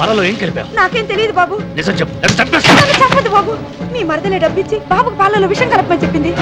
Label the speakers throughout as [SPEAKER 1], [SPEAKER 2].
[SPEAKER 1] పాలలో ఏం కలిపావు?
[SPEAKER 2] నాకేం తెలియదు బాబు.
[SPEAKER 1] నిజం చెప్పు. లేదా చంపేస్తా.
[SPEAKER 2] నన్ను చంపదు బాబు. మీ మరదలే డబ్బిచ్చి బాబుకు పాలలో విషం కలపమని చెప్పింది.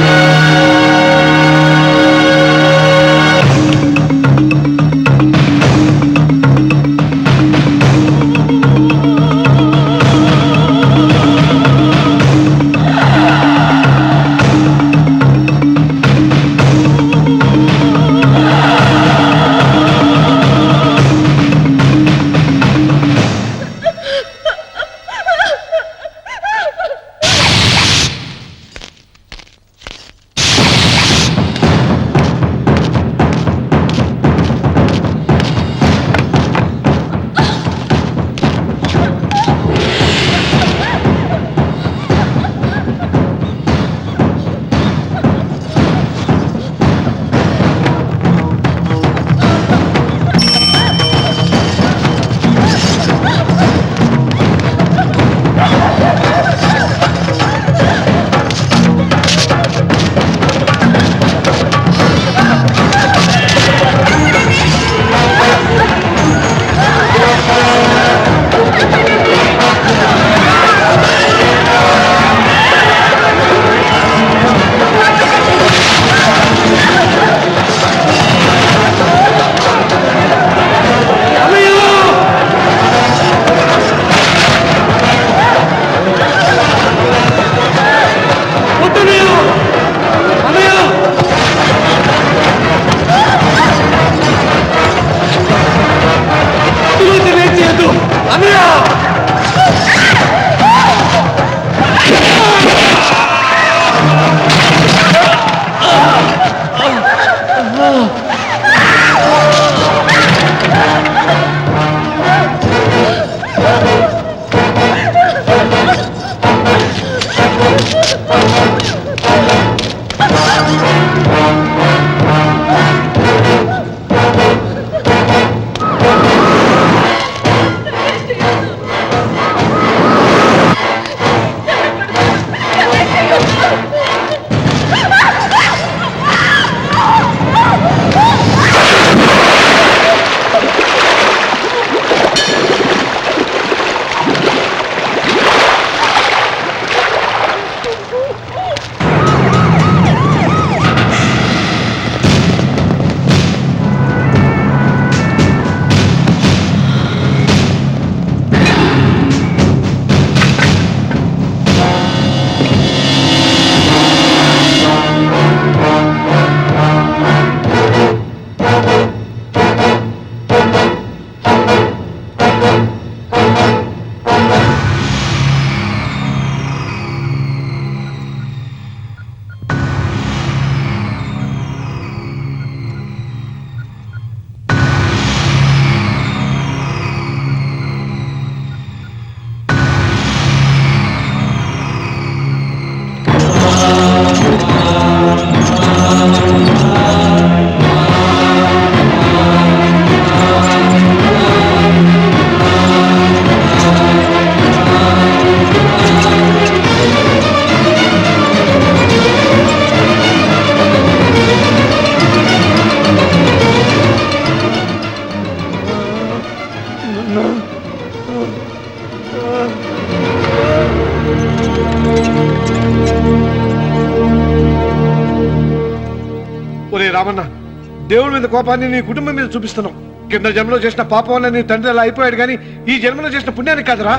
[SPEAKER 3] దేవుడి మీద కోపాన్ని నీ కుటుంబం మీద చూపిస్తున్నావు కింద జన్మలో చేసిన పాపం వల్ల నీ తండ్రి అలా అయిపోయాడు కానీ ఈ జన్మలో చేసిన పుణ్యానికి కాదురా.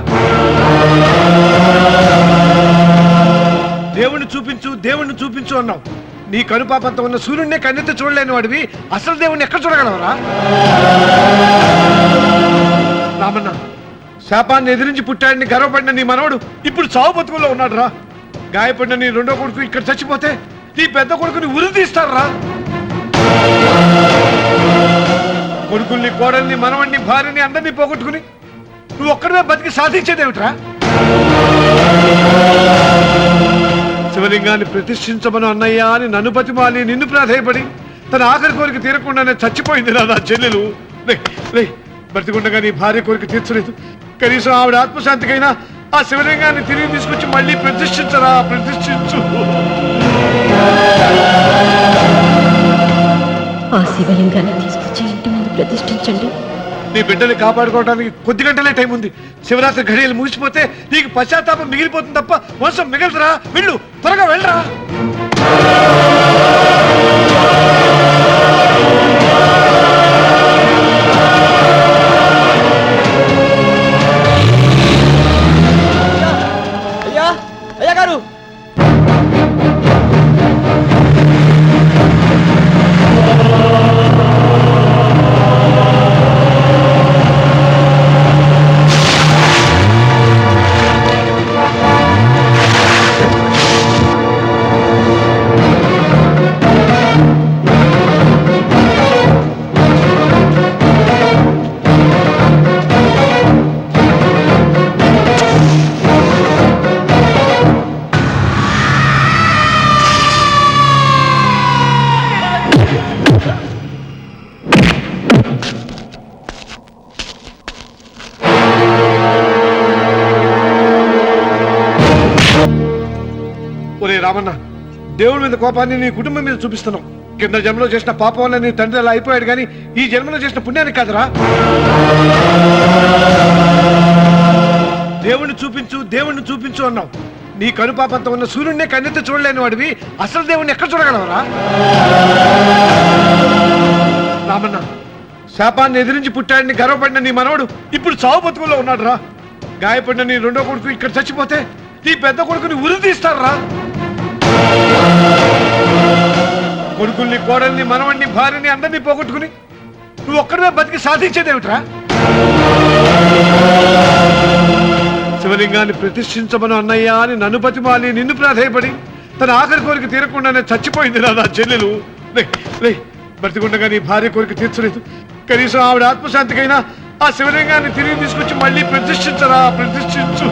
[SPEAKER 3] దేవుణ్ణి చూపించు దేవుణ్ణి చూపించు అన్నావు. నీ కనుపాపంతో ఉన్న సూర్యుడినే కన్నెత్తి చూడలేని వాడివి. అసలు దేవుణ్ణి ఎక్కడ చూడగలవరా? రామన్న శాపాన్ని ఎదిరించి పుట్టాడని గర్వపడిన నీ మనవడు ఇప్పుడు చావు బతుకుల్లో ఉన్నాడు రా గాయపడిన నీ రెండో కొడుకు ఇక్కడ చచ్చిపోతే నీ పెద్ద కొడుకుని ఉరి తీస్తారా? కొడుకుల్ని కోడల్ని మనవణ్ణి భార్యని అందరినీ పోగొట్టుకుని నువ్వు ఒక్కడమే బతికి సాధించేదేమిట్రా? శివలింగాన్ని ప్రతిష్ఠించమను అన్నయ్య అని నన్ను బతిమాలి నిన్ను ప్రాధాయపడి తన ఆఖరి కోరిక తీరకుండానే చచ్చిపోయింది రా నా చెల్లెలు. బ్రతికుండగా నీ భార్య కోరిక తీర్చలేదు. కనీసం ఆవిడ ఆత్మశాంతికైనా ఆ శివలింగాన్ని తిరిగి తీసుకొచ్చి మళ్ళీ ప్రతిష్ఠించరా ప్రతిష్ఠించు.
[SPEAKER 4] ఆ శివలింగాన్ని తీసుకొచ్చి ఇంటి ముందు ప్రతిష్ఠించండి.
[SPEAKER 3] నీ బిడ్డని కాపాడుకోవడానికి కొద్ది గంటలే టైం ఉంది. శివరాత్రి ఘడియలు ముగిసిపోతే నీకు పశ్చాత్తాపం మిగిలిపోతుంది తప్ప వంశం మిగలదురా. వెళ్ళు త్వరగా వెళ్ళరా. రామన్న దేవుడి మీద కోపాన్ని నీ కుటుంబం మీద చూపిస్తున్నావు కింద జన్మలో చేసిన పాపం వల్ల నీ తండ్రి అలా అయిపోయాడు కానీ ఈ జన్మలో చేసిన పుణ్యానికి కాదురా. దేవుణ్ణి చూపించు దేవుణ్ణి చూపించు అన్నావు. నీ కనుపాపంతో ఉన్న సూర్యుడినే కన్నెత్తి చూడలేని వాడివి. అసలు దేవుణ్ణి ఎక్కడ చూడగలవరా? రామన్న శాపాన్ని ఎదిరించి పుట్టాడిని గర్వపడిన నీ మనవడు ఇప్పుడు చావు బతుకుల్లో ఉన్నాడు రా గాయపడిన నీ రెండో కొడుకు ఇక్కడ చచ్చిపోతే నీ పెద్ద కొడుకుని ఉరి తీస్తారా కొడుకుల్ని కోడల్ని మనవణ్ణి భార్యని అందరినీ పోగొట్టుకుని నువ్వు ఒక్కడమే బతికి సాధించేదేమిట్రా? శివలింగాన్ని ప్రతిష్ఠించమను అన్నయ్య అని నన్ను బతిమాలి నిన్ను ప్రాధాయపడి తన ఆఖరి కోరిక తీరకుండానే చచ్చిపోయింది నా నా చెల్లెలు. లే, బ్రతికుండగా నీ భార్య కోరిక తీర్చలేదు. కనీసం ఆవిడ ఆత్మశాంతికైనా ఆ శివలింగాన్ని తిరిగి తీసుకొచ్చి మళ్ళీ ప్రతిష్ఠించరా ప్రతిష్ఠించు.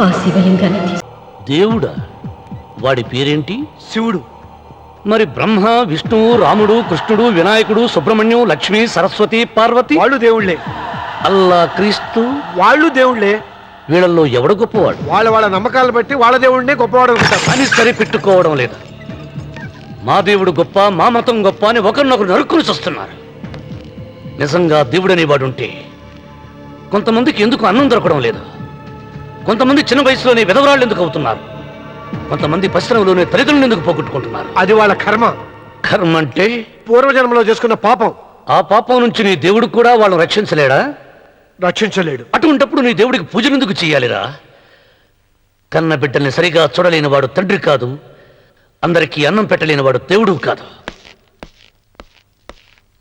[SPEAKER 4] ఆ శివలింగాన్ని తీసి
[SPEAKER 5] దేవుడా వాడి పేరేంటి?
[SPEAKER 3] శివుడు.
[SPEAKER 5] మరి బ్రహ్మ విష్ణువు రాముడు కృష్ణుడు వినాయకుడు సుబ్రహ్మణ్యం లక్ష్మి సరస్వతి పార్వతి?
[SPEAKER 3] వాళ్ళు దేవుళ్ళే.
[SPEAKER 5] అల్లా క్రీస్తు?
[SPEAKER 3] వాళ్ళు దేవుళ్ళే.
[SPEAKER 5] వీళ్ళల్లో ఎవడు గొప్పవాడు?
[SPEAKER 3] వాళ్ళ వాళ్ళ నమ్మకాలు బట్టి వాళ్ళ దేవుడినే గొప్పవాడు అనుకుంటారు.
[SPEAKER 5] అని సరిపెట్టుకోవడం లేదు? మా దేవుడు గొప్ప మా మతం గొప్ప అని ఒకరినొకరు నరుక్కుని చూస్తున్నారు. నిజంగా దేవుడనే వాడుంటే కొంతమందికి ఎందుకు అన్నం దొరకడం లేదు? కొంతమంది చిన్న వయసులోనే విధవరాళ్ళు ఎందుకు అవుతున్నారు? కొంతమంది పశ్చిమలోనే తల్లిదండ్రులు ఎందుకు పోగొట్టుకుంటున్నారు?
[SPEAKER 3] అది వాళ్ళ కర్మ.
[SPEAKER 5] కర్మ అంటే?
[SPEAKER 3] పూర్వజన్మలో చేసుకున్న పాపం.
[SPEAKER 5] ఆ పాపం నుంచి నీ దేవుడు కూడా వాళ్ళని రక్షించలేడా?
[SPEAKER 3] రక్షించలేడు.
[SPEAKER 5] అటువంటప్పుడు నీ దేవుడికి పూజలు ఎందుకు చెయ్యాలిరా కన్న బిడ్డల్ని సరిగా చూడలేని వాడు తండ్రి కాదు. అందరికీ అన్నం పెట్టలేని వాడు దేవుడు కాదు.